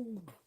음.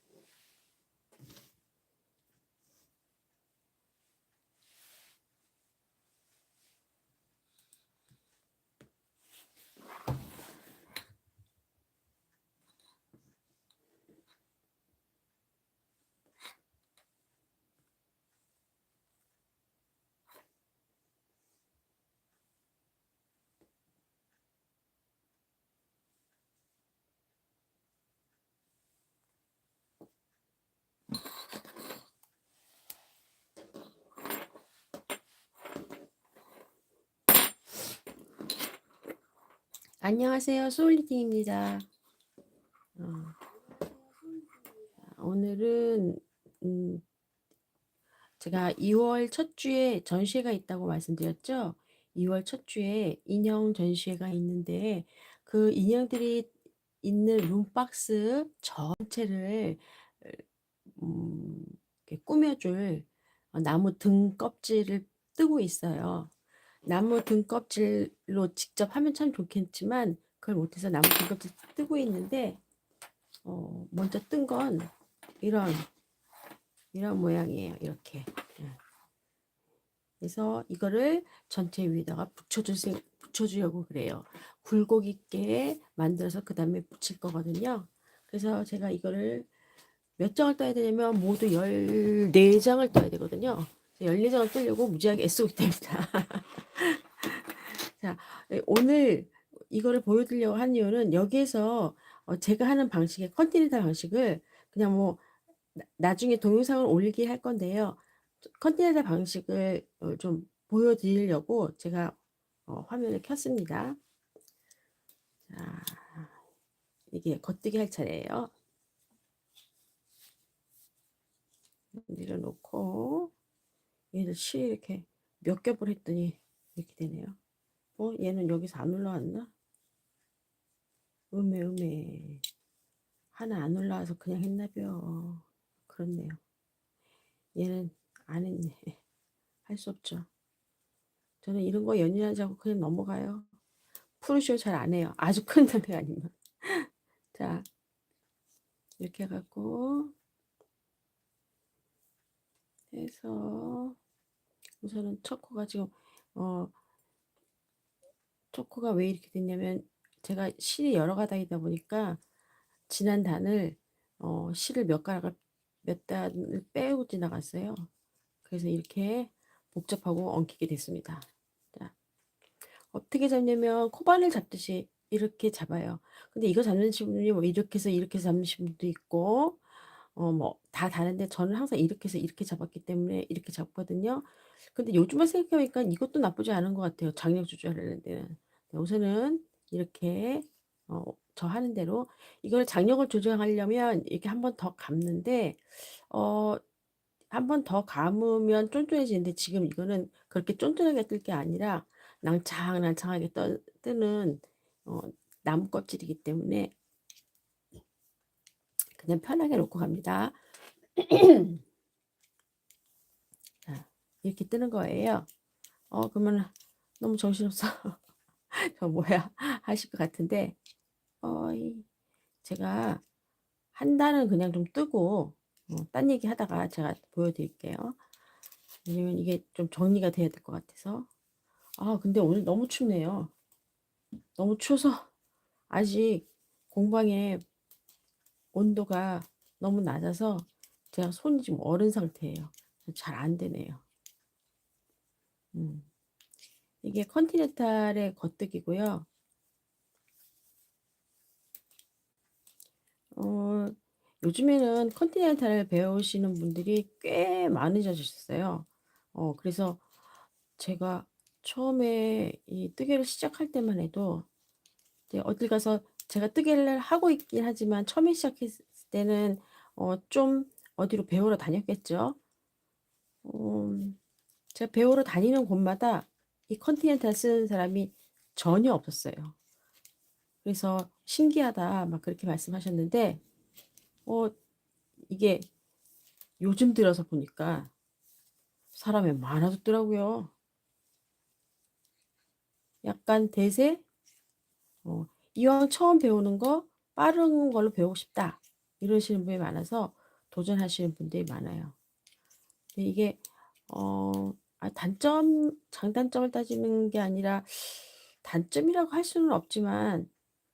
안녕하세요. 소울리팅입니다. 어, 오늘은 음, 제가 2월 첫 주에 전시회가 있다고 말씀드렸죠. 2월 첫 주에 인형 전시회가 있는데 그 인형들이 있는 룸박스 전체를 음, 꾸며줄 어, 나무 등 껍질을 뜨고 있어요. 나무 등껍질로 직접 하면 참 좋겠지만 그걸 못해서 나무 등껍질 뜨고 있는데 어, 먼저 뜬 건 이런 이런 모양이에요. 이렇게. 예. 그래서 이거를 전체 위에다가 붙여줄 생, 붙여주려고 그래요. 굴곡 있게 만들어서 그 다음에 붙일 거거든요. 그래서 제가 이거를 몇 장을 떠야 되냐면 모두 14장을 떠야 되거든요. 14장을 뜨려고 무지하게 애쓰고 있답니다. 자, 예, 오늘 이거를 보여드리려고 한 이유는 여기에서 어, 제가 하는 방식의 컨티넨탈 방식을 그냥 뭐 나- 나중에 동영상을 올리긴 할 건데요. 컨티넨탈 방식을 어, 좀 보여드리려고 제가 어, 화면을 켰습니다. 자, 이게 겉뜨기 할 차례예요. 밀어놓고 얘를 실 이렇게 몇 겹을 했더니 이렇게 되네요. 어, 얘는 여기서 안 올라왔나? 음에 음에 하나 안 올라와서 그냥 했나벼. 그렇네요. 얘는 안 했네. 할 수 없죠. 저는 이런 거 연연하지 않고 그냥 넘어가요. 프로쇼 잘 안 해요. 아주 큰 상태가 아니면. 자, 이렇게 해갖고 해서 우선은 첫 코가 지금 어 초코가 왜 이렇게 됐냐면 제가 실이 여러 가닥이다 보니까 지난 단을 어 실을 몇 가닥을 몇 단을 빼고 지나갔어요. 그래서 이렇게 복잡하고 엉키게 됐습니다. 자, 어떻게 잡냐면 코바늘 잡듯이 이렇게 잡아요. 근데 이거 잡는 분이 뭐 이렇게 해서 이렇게 잡으신 분도 있고 어 뭐 다 다른데 저는 항상 이렇게 해서 이렇게 잡았기 때문에 이렇게 잡거든요. 근데 요즘만 생각해 보니까 이것도 나쁘지 않은 것 같아요. 장력 조절하는 데는. 네, 우선은 이렇게 어, 저 하는 대로 이걸 장력을 조정하려면 이렇게 한 번 더 감는데 어, 한 번 더 감으면 쫀쫀해지는데 지금 이거는 그렇게 쫀쫀하게 뜰 게 아니라 낭창낭창하게 떠, 뜨는 어, 나무 껍질이기 때문에 그냥 편하게 놓고 갑니다. 자, 이렇게 뜨는 거예요. 어, 그러면 너무 정신없어. 저 뭐야 하실 것 같은데 어, 제가 한 달은 그냥 좀 뜨고 어, 딴 얘기 하다가 제가 보여드릴게요. 왜냐면 이게 좀 정리가 돼야 될 것 같아서 아 근데 오늘 너무 춥네요. 너무 추워서 아직 공방에 온도가 너무 낮아서 제가 손이 지금 얼은 상태예요. 잘 안 되네요. 음. 이게 컨티넨탈의 겉뜨기고요. 어, 요즘에는 컨티넨탈을 배우시는 분들이 꽤 많으셨어요. 어, 그래서 제가 처음에 이 뜨개를 시작할 때만 해도 어딜 가서 제가 뜨개를 하고 있긴 하지만 처음에 시작했을 때는 어, 좀 어디로 배우러 다녔겠죠. 음, 제가 배우러 다니는 곳마다 이 컨티넨탈 쓰는 사람이 전혀 없었어요. 그래서 신기하다 막 그렇게 말씀하셨는데 어 이게 요즘 들어서 보니까 사람이 많아졌더라고요. 약간 대세 어, 이왕 처음 배우는 거 빠른 걸로 배우고 싶다. 이러시는 분이 많아서 도전하시는 분들이 많아요. 이게 어, 아, 단점, 장단점을 따지는 게 아니라 단점이라고 할 수는 없지만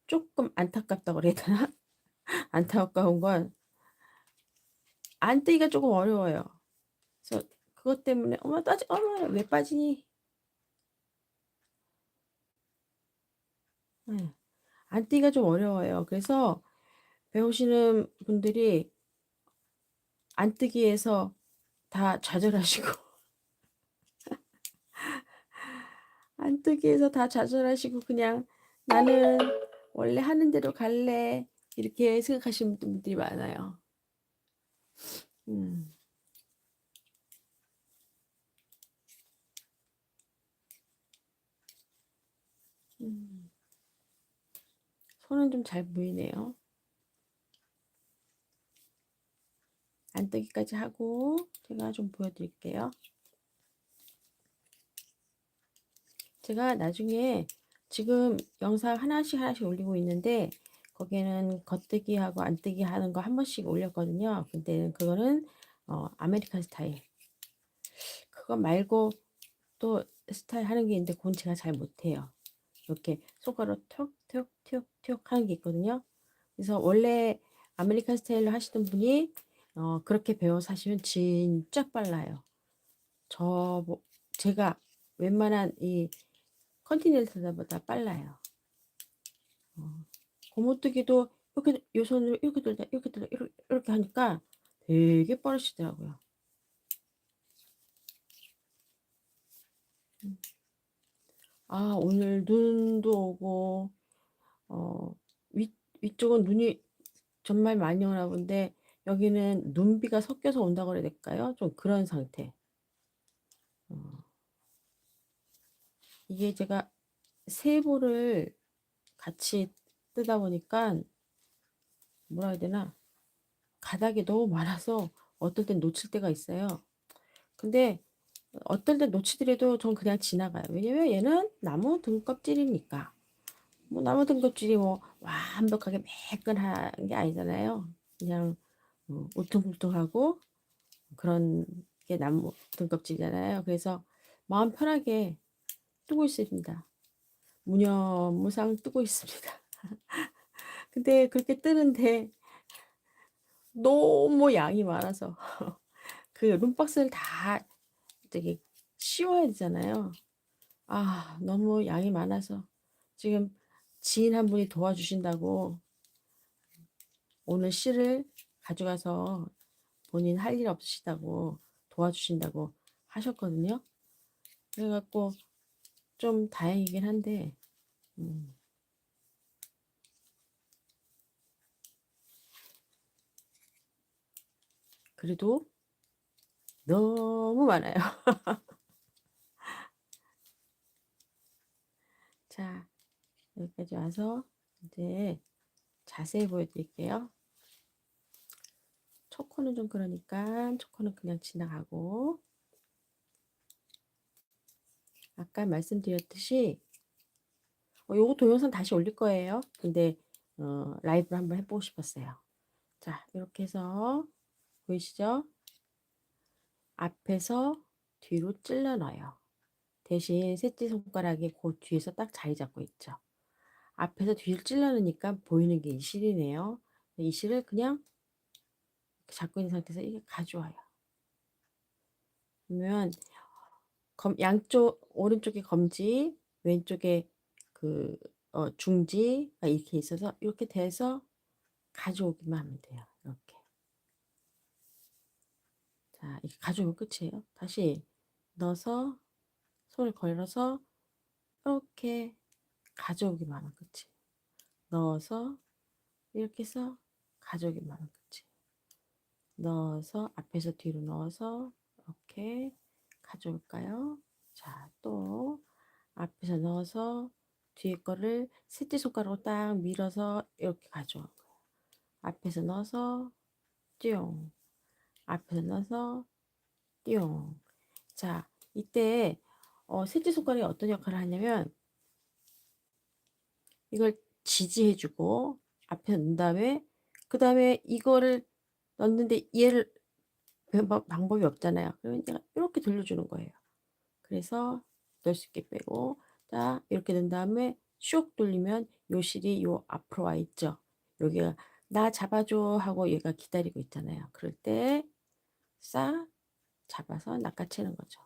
조금 안타깝다고 그래야 되나? 안타까운 건 안 뜨기가 조금 어려워요. 그래서 그것 때문에 어머 따지 어머 왜 빠지니? 네. 안 뜨기가 좀 어려워요. 그래서 배우시는 분들이 안 뜨기 위해서 다 좌절하시고 안 뜨기 위해서 다 좌절하시고 그냥 나는 원래 하는 대로 갈래 이렇게 생각하시는 분들이 많아요. 음. 음. 손은 좀 잘 보이네요. 안 뜨기까지 하고 제가 좀 보여드릴게요. 제가 나중에 지금 영상 하나씩 하나씩 올리고 있는데 거기에는 겉뜨기하고 안뜨기 하는 거 한 번씩 올렸거든요. 근데 그거는 어, 아메리칸 스타일. 그거 말고 또 스타일 하는 게 있는데 그건 제가 잘 못해요. 이렇게 손가락 톡톡톡톡 하는 게 있거든요. 그래서 원래 아메리칸 스타일로 하시던 분이 어, 그렇게 배워서 하시면 진짜 빨라요. 저 뭐, 제가 웬만한 이 컨티넨탈보다 빨라요. 어, 고무뜨기도 이렇게 요 손으로 이렇게 들다 이렇게 들다 이렇게, 이렇게 하니까 되게 빠르시더라고요. 음. 아 오늘 눈도 오고 어, 위, 위쪽은 눈이 정말 많이 오나 본데 여기는 눈비가 섞여서 온다고 그래야 될까요? 좀 그런 상태. 어. 이게 제가 세 볼을 같이 뜨다 보니까 뭐라 해야 되나 가닥이 너무 많아서 어떨 땐 놓칠 때가 있어요. 근데 어떨 땐 놓치더라도 전 그냥 지나가요. 왜냐면 얘는 나무 등껍질이니까. 뭐 나무 등껍질이 뭐 완벽하게 매끈한 게 아니잖아요. 그냥 어, 울퉁불퉁하고 그런 게 나무 등껍질이잖아요. 그래서 마음 편하게 뜨고 있습니다. 무념무상 뜨고 있습니다. 근데 그렇게 뜨는데 너무 양이 많아서 그 룸박스를 다 되게 씌워야 되잖아요. 아, 너무 양이 많아서 지금 지인 한 분이 도와주신다고 오늘 씨를 가져가서 본인 할 일 없으시다고 도와주신다고 하셨거든요. 그래갖고 좀 다행이긴 한데, 음. 그래도 너무 많아요. 자, 여기까지 와서 이제 자세히 보여드릴게요. 초코는 좀 그러니까 초코는 그냥 지나가고 아까 말씀드렸듯이 어, 요거 동영상 다시 올릴 거예요. 근데 어, 라이브를 한번 해보고 싶었어요. 자, 이렇게 해서 보이시죠? 앞에서 뒤로 찔러 넣어요. 대신 셋째 손가락이 그 뒤에서 딱 자리 잡고 있죠. 앞에서 뒤를 찔러 넣으니까 보이는 게 이 실이네요. 이 실을 그냥 잡고 있는 상태에서 이게 가져와요. 그러면 검, 양쪽 오른쪽에 검지, 왼쪽에 그 어, 중지가 이렇게 있어서 이렇게 돼서 가져오기만 하면 돼요. 이렇게. 자, 이렇게 가져오면 끝이에요. 다시 넣어서 손을 걸어서 이렇게 가져오기만 하면 끝이에요. 넣어서 이렇게 해서 가져오기만 하면 끝이에요. 넣어서 앞에서 뒤로 넣어서 이렇게 가져올까요? 자, 또 앞에서 넣어서 뒤에 거를 셋째 손가락으로 딱 밀어서 이렇게 가져온 거예요. 앞에서 넣어서 띠용 앞에서 넣어서 띠용 자, 이때 어, 셋째 손가락이 어떤 역할을 하냐면 이걸 지지해 주고 앞에 넣은 다음에 그 다음에 이거를 넣는데 얘를 방법 방법이 없잖아요. 그러면 제가 요렇게 돌려주는 거예요. 그래서 넣을 수 있게 빼고 자 이렇게 된 다음에 쇽 돌리면 요 실이 요 앞으로 와 있죠. 여기가 "나 잡아줘." 하고 얘가 기다리고 있잖아요. 그럴 때 싹 잡아서 낚아채는 거죠.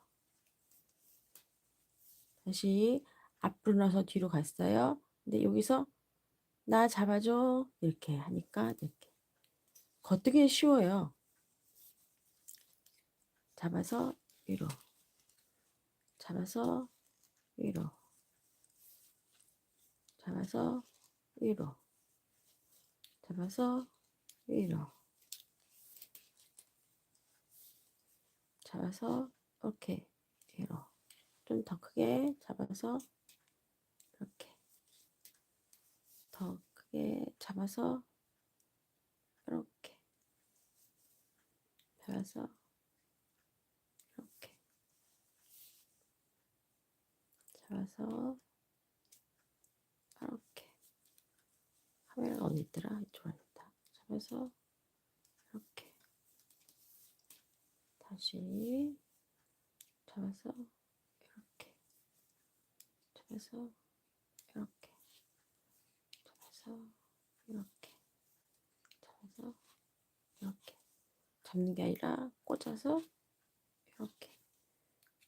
다시 앞으로 나서 뒤로 갔어요. 근데 여기서 "나 잡아줘." 이렇게 하니까 이렇게. 겉뜨기는 쉬워요. 잡아서 위로. 잡아서 위로. 잡아서 위로. 잡아서 위로. 잡아서 이렇게 위로. 좀 더 크게 잡아서 이렇게. 더 크게 잡아서 이렇게. 잡아서 이렇게. 잡아서 이렇게. 카메라가 어디 있더라? 이쪽에 있다. 잡아서 이렇게. 다시 잡아서 이렇게. 잡아서 이렇게. 잡아서 이렇게. 잡아서 이렇게. 잡는 게 아니라 꽂아서 이렇게.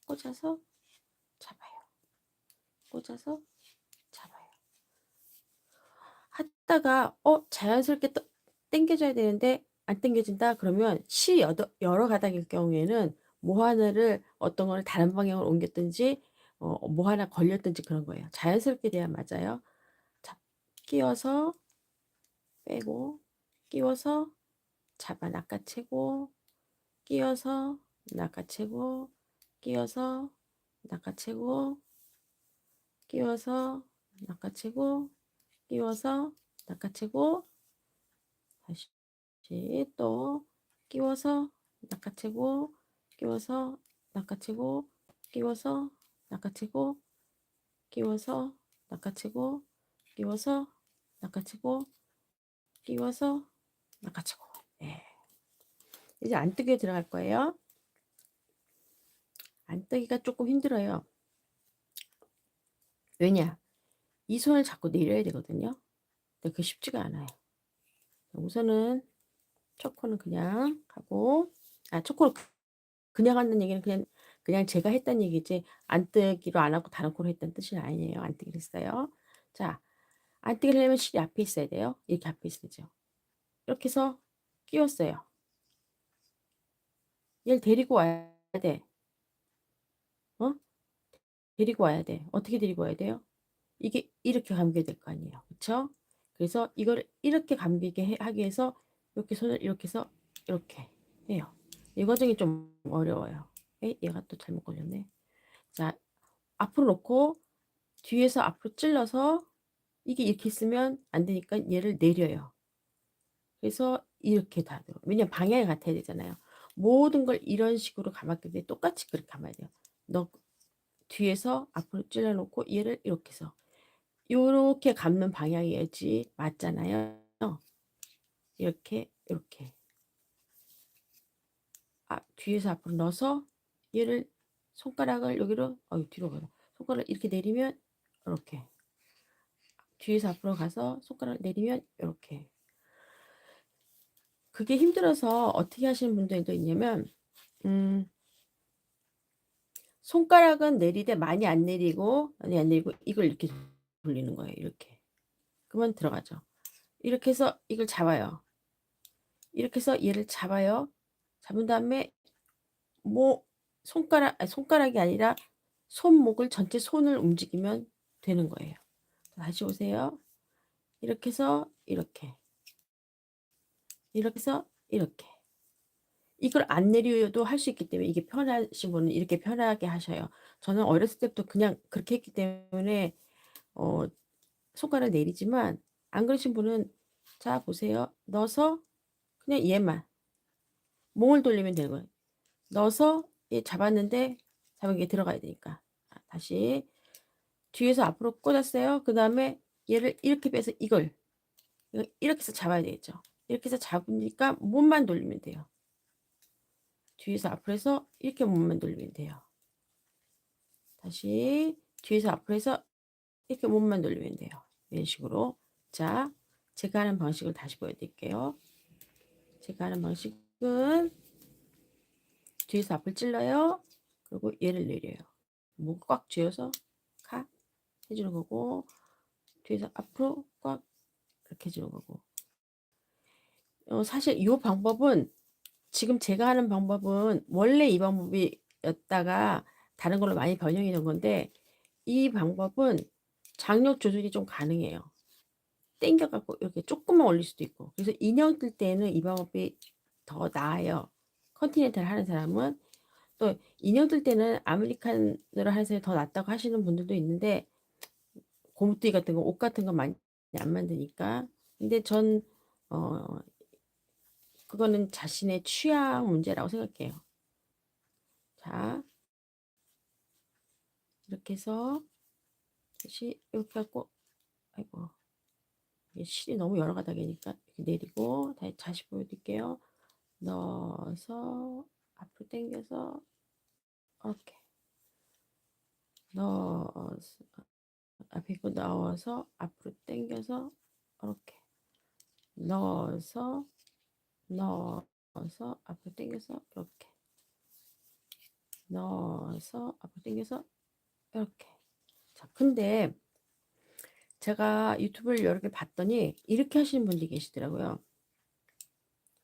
꽂아서. 꽂아서 잡아요. 하다가 어 자연스럽게 또 당겨져야 되는데 안 당겨진다 그러면 시 여러 여러 가닥일 경우에는 뭐 하나를 어떤 거를 다른 방향으로 옮겼든지 어 뭐 하나 걸렸든지 그런 거예요. 자연스럽게 돼야 맞아요. 자 끼워서 빼고 끼워서 잡아 낚아채고 끼워서 낚아채고 끼워서 낚아채고 끼워서 낚아채고 끼워서 낚아채고 다시 또 끼워서 낚아채고 끼워서 낚아채고 끼워서 낚아채고 끼워서 낚아채고 끼워서 낚아채고 끼워서 낚아채고 예. 이제 안뜨기에 들어갈 거예요. 안뜨기가 조금 힘들어요. 왜냐? 이 손을 자꾸 내려야 되거든요. 근데 그게 쉽지가 않아요. 우선은 초코는 그냥 하고 아 초코를 그냥 한다는 얘기는 그냥 그냥 제가 했다는 얘기지 안 뜨기로 안 하고 다른 코로 했다는 뜻이 아니에요. 안 뜨기를 했어요. 자, 안 뜨기를 하려면 실이 앞에 있어야 돼요. 이렇게 앞에 있어야죠. 이렇게 해서 끼웠어요. 얘를 데리고 와야 돼. 어? 데리고 와야 돼. 어떻게 데리고 와야 돼요? 이게 이렇게 감겨야 될거 아니에요. 그쵸? 그래서 이걸 이렇게 감기게 해, 하기 위해서 이렇게 손을 이렇게 해서 이렇게 해요. 이 과정이 좀 어려워요. 에? 얘가 또 잘못 걸렸네. 자, 앞으로 놓고 뒤에서 앞으로 찔러서 이게 이렇게 있으면 안 되니까 얘를 내려요. 그래서 이렇게 다 돼요. 왜냐면 방향이 같아야 되잖아요. 모든 걸 이런 식으로 감았기 때문에 똑같이 그렇게 감아야 돼요. 너 뒤에서 앞으로 찔러 놓고 얘를 이렇게 해서. 요렇게 감는 방향이어야지? 맞잖아요. 이렇게 이렇게. 아 뒤에서 앞으로 넣어서 얘를 손가락을 여기로 어 뒤로 가서 손가락을 이렇게 내리면 이렇게. 뒤에서 앞으로 가서 손가락을 내리면 이렇게. 그게 힘들어서 어떻게 하시는 분들도 있냐면 음 손가락은 내리되 많이 안 내리고 많이 안 내리고 이걸 이렇게 돌리는 거예요. 이렇게. 그러면 들어가죠. 이렇게 해서 이걸 잡아요. 이렇게 해서 얘를 잡아요. 잡은 다음에 뭐 손가락 아니 손가락이 아니라 손목을 전체 손을 움직이면 되는 거예요. 다시 오세요. 이렇게 해서 이렇게. 이렇게 해서 이렇게. 이걸 안 내려도 할 수 있기 때문에 이게 편하신 분은 이렇게 편하게 하셔요. 저는 어렸을 때부터 그냥 그렇게 했기 때문에 어 손가락을 내리지만 안 그러신 분은 자 보세요. 넣어서 그냥 얘만 몽을 돌리면 되는 거예요. 넣어서 얘 잡았는데 잡은 게 들어가야 되니까. 아, 다시 뒤에서 앞으로 꽂았어요. 그 다음에 얘를 이렇게 빼서 이걸 이렇게 해서 잡아야 되겠죠. 이렇게 해서 잡으니까 몸만 돌리면 돼요. 뒤에서 앞으로 해서 이렇게 몸만 돌리면 돼요. 다시 뒤에서 앞으로 해서 이렇게 몸만 돌리면 돼요. 이런 식으로. 자, 제가 하는 방식을 다시 보여드릴게요. 제가 하는 방식은 뒤에서 앞을 찔러요. 그리고 얘를 내려요. 목꽉 쥐어서 카 해주는 거고 뒤에서 앞으로 꽉 이렇게 해주는 거고 어, 사실 이 방법은 지금 제가 하는 방법은 원래 이 방법이었다가 다른 걸로 많이 변형이 된 건데 이 방법은 장력 조절이 좀 가능해요. 땡겨 갖고 이렇게 조금만 올릴 수도 있고 그래서 인형 뜰 때는 이 방법이 더 나아요. 컨티넨탈 하는 사람은 또 인형 뜰 때는 아메리칸으로 하는 사람이 더 낫다고 하시는 분들도 있는데 고무띠 같은 거 옷 같은 거 많이 안 만드니까 근데 전 어, 그거는 자신의 취향 문제라고 생각해요. 자, 이렇게 해서 다시 이렇게 하고 아이고 실이 너무 여러 가닥이니까 내리고 다시, 다시 보여드릴게요. 넣어서 앞으로 당겨서 이렇게 넣어서 앞에 있고 넣어서 앞으로 당겨서 이렇게 넣어서 넣어서 앞으로 당겨서 이렇게. 넣어서 앞으로 당겨서 이렇게. 자 근데 제가 유튜브를 여러 개 봤더니 이렇게 하시는 분들이 계시더라고요.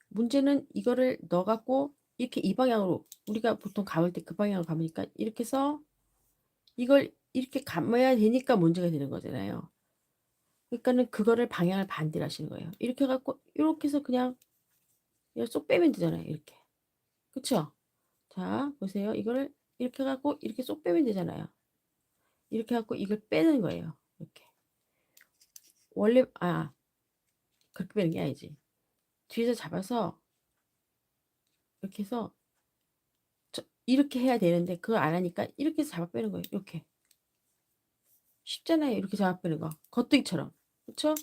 문제는 이거를 넣어 갖고 이렇게 이 방향으로 우리가 보통 감을 때 그 방향으로 감으니까 이렇게 해서 이걸 이렇게 감아야 되니까 문제가 되는 거잖아요. 그러니까는 그거를 방향을 반대로 하시는 거예요. 이렇게 해 갖고 이렇게 해서 그냥 이걸 쏙 빼면 되잖아요. 이렇게. 그쵸? 자, 보세요. 이거를 이렇게 갖고 이렇게 쏙 빼면 되잖아요. 이렇게 갖고 이걸 빼는 거예요. 이렇게. 원래, 아, 그렇게 빼는 게 아니지. 뒤에서 잡아서 이렇게 해서 저, 이렇게 해야 되는데 그걸 안 하니까 이렇게 잡아 빼는 거예요. 이렇게. 쉽잖아요. 이렇게 잡아 빼는 거. 겉뜨기처럼. 그쵸?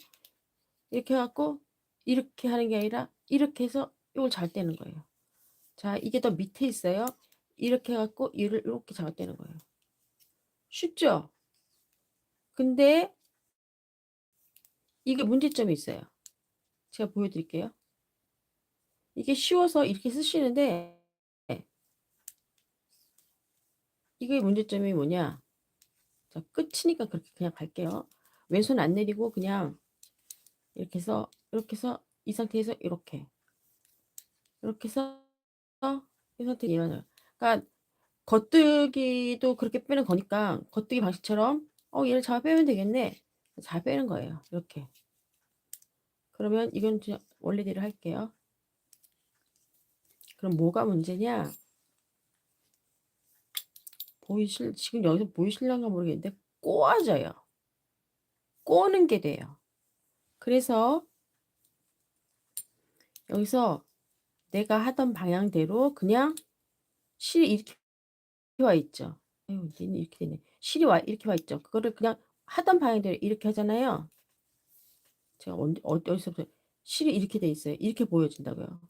이렇게 해갖고 이렇게 하는 게 아니라 이렇게 해서 이걸 잘 떼는 거예요. 자, 이게 더 밑에 있어요. 이렇게 해갖고 이를 이렇게 잡아 떼는 거예요. 쉽죠? 근데 이게 문제점이 있어요. 제가 보여드릴게요. 이게 쉬워서 이렇게 쓰시는데 이게 문제점이 뭐냐? 자, 끝이니까 그렇게 그냥 갈게요. 왼손 안 내리고 그냥 이렇게 해서 이렇게 해서 이 상태에서 이렇게 이렇게 해서 이 상태에 일어나요. 그러니까 겉뜨기도 그렇게 빼는 거니까 겉뜨기 방식처럼 어 얘를 잘 빼면 되겠네. 잘 빼는 거예요. 이렇게. 그러면 이건 원래대로 할게요. 그럼 뭐가 문제냐? 보이실 지금 여기서 보이실랑가 모르겠는데 꼬아져요. 꼬는 게 돼요. 그래서 여기서 내가 하던 방향대로 그냥 실이 이렇게 와 있죠. 아유, 얘는 이렇게 되네. 실이 와, 이렇게 와 있죠. 그거를 그냥 하던 방향대로 이렇게 하잖아요. 제가 언제, 어디서부터 실이 이렇게 돼 있어요. 이렇게 보여진다고요.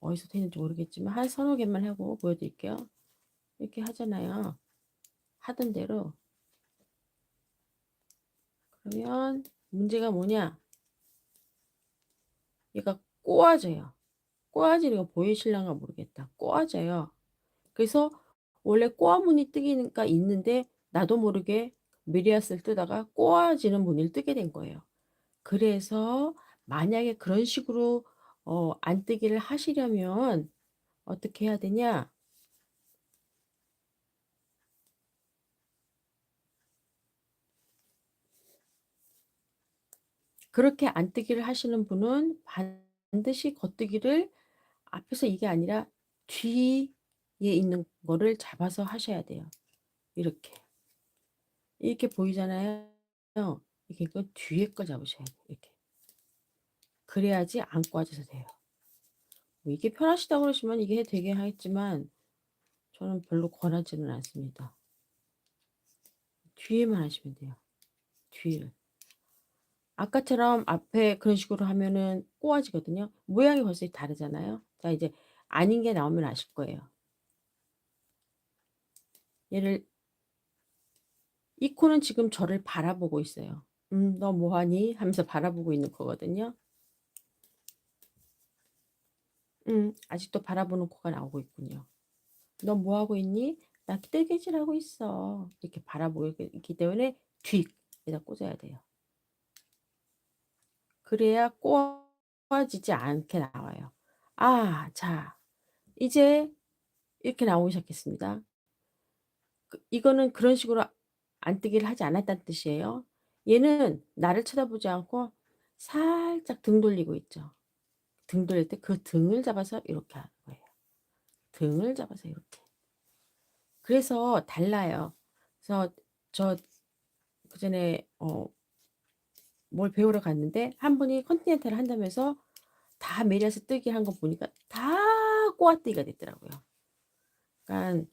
어디서 되는지 모르겠지만 한 서너 개만 하고 보여드릴게요. 이렇게 하잖아요. 하던 대로. 그러면 문제가 뭐냐? 얘가 꼬아져요. 꼬아지는 거 보이실랑가 모르겠다. 꼬아져요. 그래서 원래 꼬아무늬 뜨기가 있는데 나도 모르게 메리아스를 뜨다가 꼬아지는 무늬를 뜨게 된 거예요. 그래서 만약에 그런 식으로 어, 안 뜨기를 하시려면 어떻게 해야 되냐? 그렇게 안 뜨기를 하시는 분은 반 드시 겉뜨기를 앞에서 이게 아니라 뒤에 있는 거를 잡아서 하셔야 돼요. 이렇게. 이렇게 보이잖아요. 이렇게 그 뒤에 거 잡으셔야 돼요. 이렇게. 그래야지 안 꽈져서 돼요. 뭐 이게 편하시다고 그러시면 이게 되게 하겠지만 저는 별로 권하지는 않습니다. 뒤에만 하시면 돼요. 뒤를. 아까처럼 앞에 그런 식으로 하면은 꼬아지거든요. 모양이 벌써 다르잖아요. 자 이제 아닌 게 나오면 아실 거예요. 얘를 이 코는 지금 저를 바라보고 있어요. "음 너 뭐 하니?" 하면서 바라보고 있는 코거든요. 음 아직도 바라보는 코가 나오고 있군요. "너 뭐 하고 있니?" "나 뜨개질하고 있어." 이렇게 바라보고 있기 때문에 뒤에다 꽂아야 돼요. 그래야 꼬아지지 않게 나와요. 아 자 이제 이렇게 나오기 시작했습니다. 그 이거는 그런 식으로 안뜨기를 하지 않았다는 뜻이에요. 얘는 나를 쳐다보지 않고 살짝 등 돌리고 있죠. 등 돌릴 때 그 등을 잡아서 이렇게 하는 거예요. 등을 잡아서 이렇게. 그래서 달라요. 그래서 저 그전에 어 뭘 배우러 갔는데 한 분이 컨티넨탈을 한다면서 다 메리아스 뜨기 한 거 보니까 다 꼬아뜨기가 됐더라고요. 그러니깐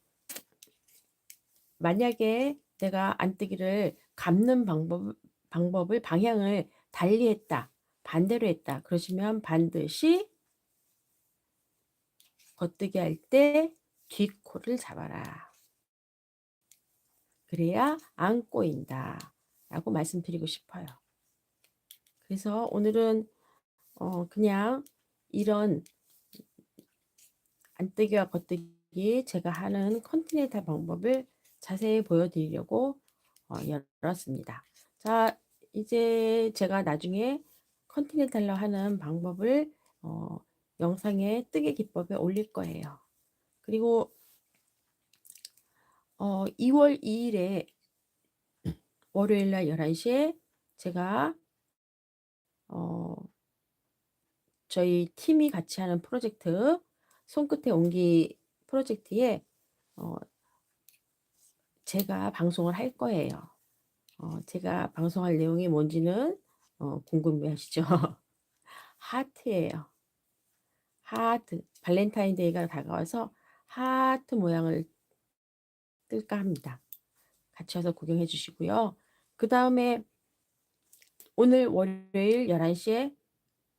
만약에 내가 안 뜨기를 감는 방법 방법을 방향을 달리했다. 반대로 했다. 그러시면 반드시 겉뜨기 할 때 뒷코를 잡아라. 그래야 안 꼬인다 라고 말씀드리고 싶어요. 그래서 오늘은 어 그냥 이런 안뜨기와 겉뜨기 제가 하는 컨티넨탈 방법을 자세히 보여드리려고 어 열었습니다. 자 이제 제가 나중에 컨티넨탈로 하는 방법을 어 영상에 뜨개 기법에 올릴 거예요. 그리고 어 2월 2 일에 월요일 날 11 시에 제가 어 저희 팀이 같이 하는 프로젝트 손끝에 옹기 프로젝트에 어 제가 방송을 할 거예요. 어 제가 방송할 내용이 뭔지는 어 궁금해하시죠? 하트예요. 하트. 발렌타인데이가 다가와서 하트 모양을 뜰까 합니다. 같이 와서 구경해 주시고요. 그 다음에 오늘 월요일 11 시에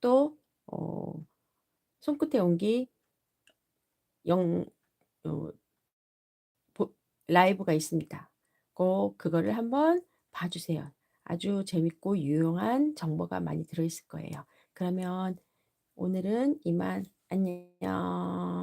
또 어 손끝에 옹기 영 어 보 라이브가 있습니다. 꼭 그거를 한번 봐 주세요. 아주 재밌고 유용한 정보가 많이 들어 있을 거예요. 그러면 오늘은 이만. 안녕.